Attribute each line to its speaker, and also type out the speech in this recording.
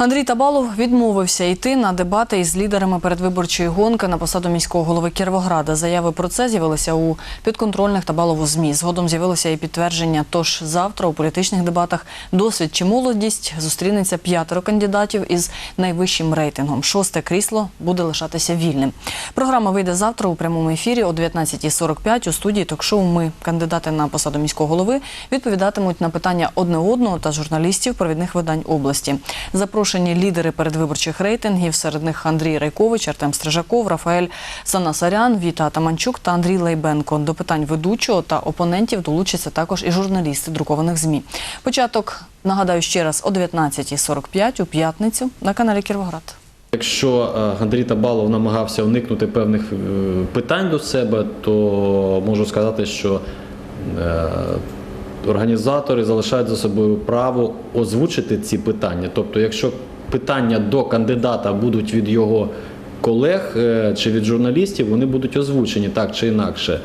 Speaker 1: Андрій Табалов відмовився йти на дебати із лідерами передвиборчої гонки на посаду міського голови Кіровограда. Заяви про це з'явилися у підконтрольних Табалову ЗМІ. Згодом з'явилося і підтвердження. Тож завтра у політичних дебатах досвід чи молодість зустрінеться п'ятеро кандидатів із найвищим рейтингом. Шосте крісло буде лишатися вільним. Програма вийде завтра у прямому ефірі о 19.45 у студії ток-шоу. Ми кандидати на посаду міського голови відповідатимуть на питання одне одного та журналістів провідних видань області. Запрошені лідери передвиборчих рейтингів. Серед них Андрій Райкович, Артем Стрижаков, Рафаель Санасарян, Віта Атаманчук та Андрій Лейбенко. До питань ведучого та опонентів долучаться також і журналісти друкованих змі. Початок нагадаю ще раз о 19.45 у п'ятницю на каналі Кіровоград.
Speaker 2: Якщо е, Андрій Табалов намагався уникнути певних е, питань до себе, то можу сказати, що е, організатори залишають за собою право озвучити ці питання. Тобто, якщо питання до кандидата будуть від його колег е, чи від журналістів, вони будуть озвучені так чи інакше.